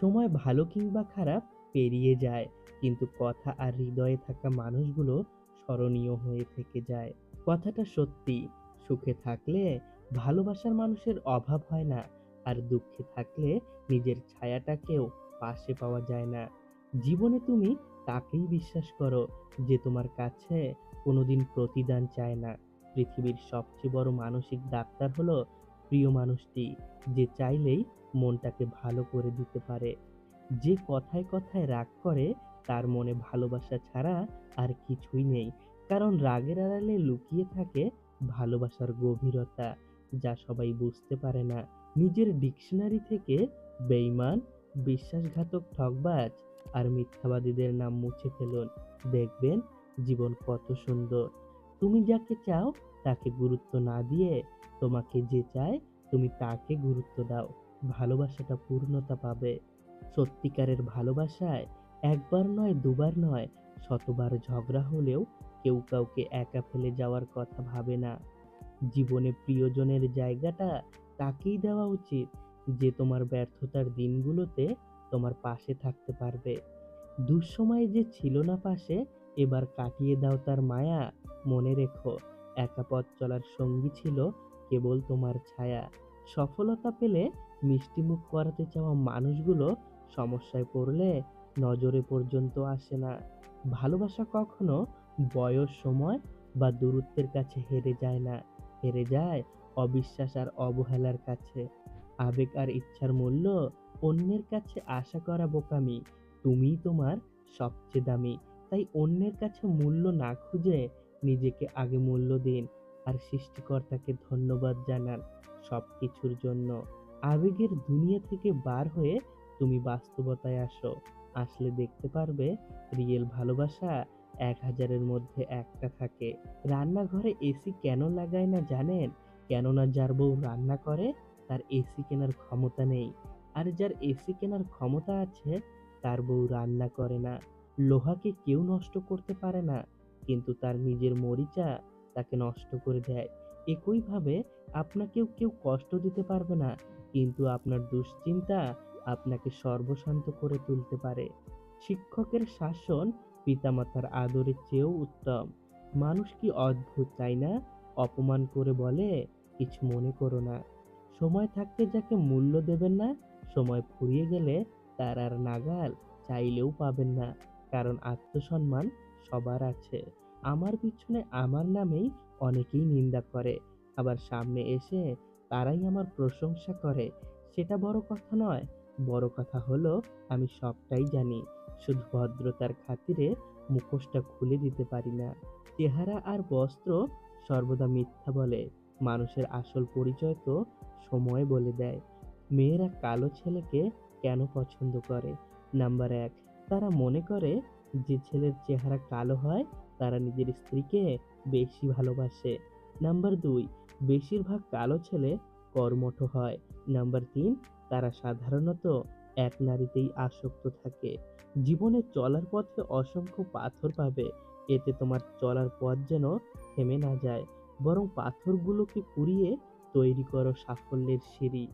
সময় ভালো কিংবা খারাপ পেরিয়ে যায়, কিন্তু কথা আর হৃদয়ে থাকা মানুষগুলো স্মরণীয় হয়ে থেকে যায়। কথাটা সত্যি, সুখে থাকলে ভালোবাসার মানুষের অভাব হয় না, আর দুঃখে থাকলে নিজের ছায়াটাকেও পাশে পাওয়া যায় না। জীবনে তুমি তাকেই বিশ্বাস করো, যে তোমার কাছে কোনোদিন প্রতিদান চায় না। পৃথিবীর সবচেয়ে বড় মানসিক ডাক্তার হলো প্রিয় মানুষটি যে চাইলেই মনটাকে ভালো করে দিতে পারে। যে কথায় কথায় রাগ করে, তার মনে ভালোবাসা ছাড়া আর কিছুই নেই। কারণ রাগের আড়ালে লুকিয়ে থাকে ভালোবাসার গভীরতা, যা সবাই বুঝতে পারে না। নিজের ডিকশনারি থেকে বেঈমান, বিশ্বাসঘাতক ঠকবাজ আর মিথ্যাবাদীদের নাম মুছে ফেলুন। দেখবেন জীবন কত সুন্দর। তুমি যাকে চাও তাকে গুরুত্ব না দিয়ে তোমাকে যে চায় তুমি তাকে গুরুত্ব দাও। ভালোবাসাটা পূর্ণতা পাবে। সত্যিকারের ভালোবাসায় একবার নয়, দুবার নয়, শতবার ঝগড়া হলেও কেউ কাউকে একা ফেলে যাওয়ার কথা ভাবে না। জীবনে প্রিয়জনের জায়গাটা তাকেই দেওয়া উচিত যে তোমার ব্যর্থতার দিনগুলোতে তোমার পাশে থাকতে পারবে। দুঃসময়ে যে ছিল না পাশে এবার কাটিয়ে দাও তার মায়া, মনে রেখো। একা পথ চলার সঙ্গী ছিল কেবল তোমার ছায়া। সফলতা পেলে মিষ্টিমুখ করাতে চাওয়া মানুষগুলো সমস্যায় পড়লে নজরে পর্যন্ত আসে না। ভালোবাসা কখনো বয়স, সময় বা দূরত্বের কাছে হেরে যায় না। হেরে যায় অবিশ্বাস আর অবহেলার কাছে। আবেগ আর ইচ্ছার মূল্য অন্যের কাছে আশা করা বোকামি। তুমি তোমার সবচেয়ে দামি। তাই অন্যের কাছে মূল্য না খুঁজে নিজেকে আগে মূল্য দিন আর সৃষ্টিকর্তাকে ধন্যবাদ জানান সব কিছুর জন্য। আবেগের দুনিয়া থেকে বার হয়ে তুমি বাস্তবতায় আসো। আসলে দেখতে পারবে রিয়েল ভালোবাসা এক হাজারের মধ্যে একটা থাকে। রান্নাঘরে এসি কেন লাগায় না জানেন? কেননা যার বউ রান্না করে তার এসি কেনার ক্ষমতা নেই। আর যার এসি কেনার ক্ষমতা আছে, তার বউ রান্না করে না। লোহাকে কেউ নষ্ট করতে পারে না, কিন্তু তার নিজের মরিচা তাকে নষ্ট করে দেয়। একইভাবে আপনাকেও কেউ কষ্ট দিতে পারবে না, কিন্তু আপনার দুশ্চিন্তা আপনাকে সর্বশান্ত করে তুলতে পারে। শিক্ষকের শাসন পিতামাতার আদরের চেয়েও উত্তম। মানুষ কি অদ্ভুত, তাই না? অপমান করে বলে, কিছু মনে করো না। সময় থাকতে যাকে মূল্য দেবেন না, সময় ফুরিয়ে গেলে তার আর নাগাল চাইলেও পাবেন না। কারণ আত্মসম্মান সবার আছে। আমার পিছনে আমার নামেই অনেকেই নিন্দা করে। আবার সামনে এসে তারাই আমার প্রশংসা করে। সেটা বড় কথা নয়। বড় কথা হলো, আমি সবটাই জানি। শুধু ভদ্রতার খাতিরে মুখোশটা খুলে দিতে পারি না। চেহারা আর বস্ত্র সর্বদা মিথ্যা বলে। মানুষের আসল পরিচয় তো সময় বলে দেয়। মেয়েরা কালো ছেলেকে কেন পছন্দ করে? নাম্বার এক তারা মনে করে যে ছেলের চেহারা কালো হয়, তারা নিজের স্ত্রীকে বেশি ভালোবাসে। নাম্বার দুই, বেশিরভাগ কালো ছেলে কর্মঠ হয়। নাম্বার তিন, তারা সাধারণত এক নারীতেই আসক্ত থাকে। জীবনে চলার পথে অসংখ্য পাথর পাবে, এতে তোমার চলার পথ যেন থেমে না যায়। বরং পাথরগুলোকে কুড়িয়ে তৈরি করো সাফল্যের সিঁড়ি।